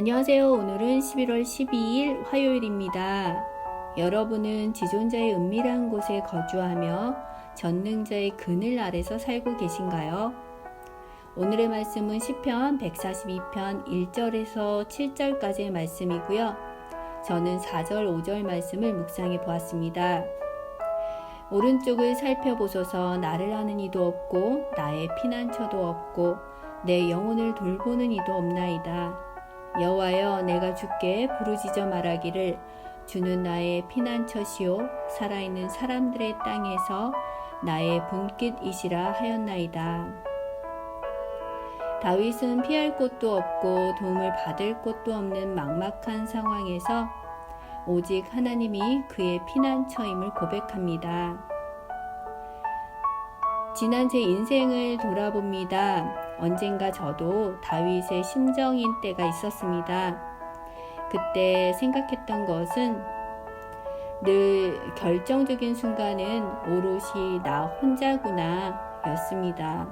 안녕하세요. 오늘은 11월 12일 화요일입니다. 여러분은 지존자의 은밀한 곳에 거주하며 전능자의 그늘 아래서 살고 계신가요? 오늘의 말씀은 시편 142편 1절에서 7절까지의 말씀이고요. 저는 4절, 5절 말씀을 묵상해 보았습니다. 오른쪽을 살펴보소서 나를 아는 이도 없고 나의 피난처도 없고 내 영혼을 돌보는 이도 없나이다. 여호와여 내가 주께 부르짖어 말하기를 주는 나의 피난처시요 살아있는 사람들의 땅에서 나의 분깃이시라 하였나이다. 다윗은 피할 곳도 없고 도움을 받을 곳도 없는 막막한 상황에서 오직 하나님이 그의 피난처임을 고백합니다. 지난 제 인생을 돌아봅니다. 언젠가 저도 다윗의 심정인 때가 있었습니다. 그때 생각했던 것은 늘 결정적인 순간은 오롯이 나 혼자구나 였습니다.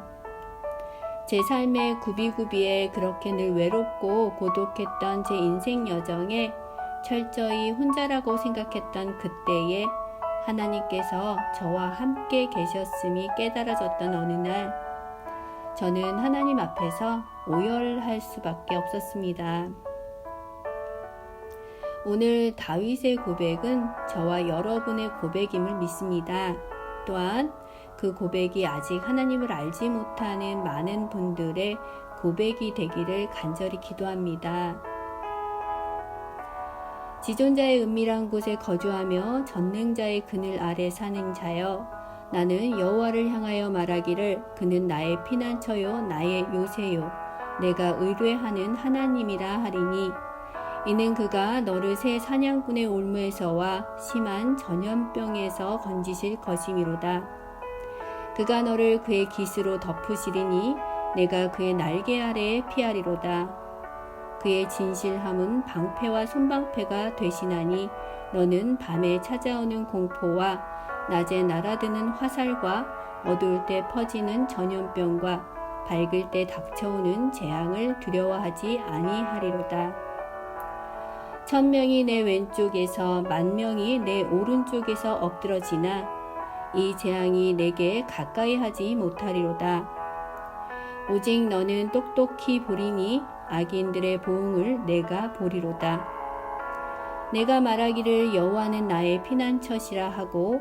제 삶의 구비구비에 그렇게 늘 외롭고 고독했던 제 인생 여정에 철저히 혼자라고 생각했던 그때에 하나님께서 저와 함께 계셨음이 깨달아졌던 어느 날, 저는 하나님 앞에서 오열할 수밖에 없었습니다. 오늘 다윗의 고백은 저와 여러분의 고백임을 믿습니다. 또한 그 고백이 아직 하나님을 알지 못하는 많은 분들의 고백이 되기를 간절히 기도합니다. 지존자의 은밀한 곳에 거주하며 전능자의 그늘 아래 사는 자여 나는 여호와를 향하여 말하기를 그는 나의 피난처요 나의 요새요. 내가 의뢰하는 하나님이라 하리니 이는 그가 너를 새 사냥꾼의 올무에서와 심한 전염병에서 건지실 것이미로다. 그가 너를 그의 깃으로 덮으시리니 내가 그의 날개 아래에 피하리로다. 그의 진실함은 방패와 손방패가 되시나니 너는 밤에 찾아오는 공포와 낮에 날아드는 화살과 어두울 때 퍼지는 전염병과 밝을 때 닥쳐오는 재앙을 두려워하지 아니하리로다. 천 명이 내 왼쪽에서 만 명이 내 오른쪽에서 엎드러지나 이 재앙이 내게 가까이 하지 못하리로다. 오직 너는 똑똑히 보리니 악인들의 보응을 내가 보리로다. 내가 말하기를 여호와는 나의 피난처시라 하고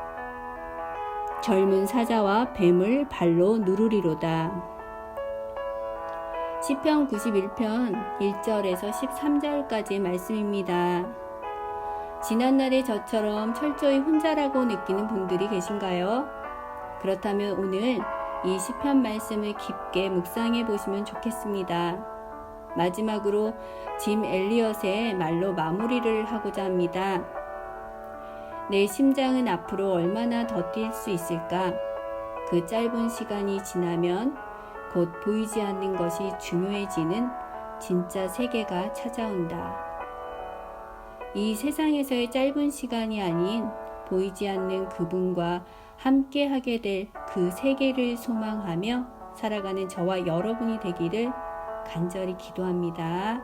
젊은 사자와 뱀을 발로 누르리로다. 시편 91편 1절에서 13절까지의 말씀입니다. 지난날의 저처럼 철저히 혼자라고 느끼는 분들이 계신가요? 그렇다면 오늘 이 시편 말씀을 깊게 묵상해 보시면 좋겠습니다. 마지막으로 짐 엘리엇의 말로 마무리를 하고자 합니다. 내 심장은 앞으로 얼마나 더 뛸 수 있을까? 그 짧은 시간이 지나면 곧 보이지 않는 것이 중요해지는 진짜 세계가 찾아온다. 이 세상에서의 짧은 시간이 아닌 보이지 않는 그분과 함께 하게 될 그 세계를 소망하며 살아가는 저와 여러분이 되기를 간절히 기도합니다.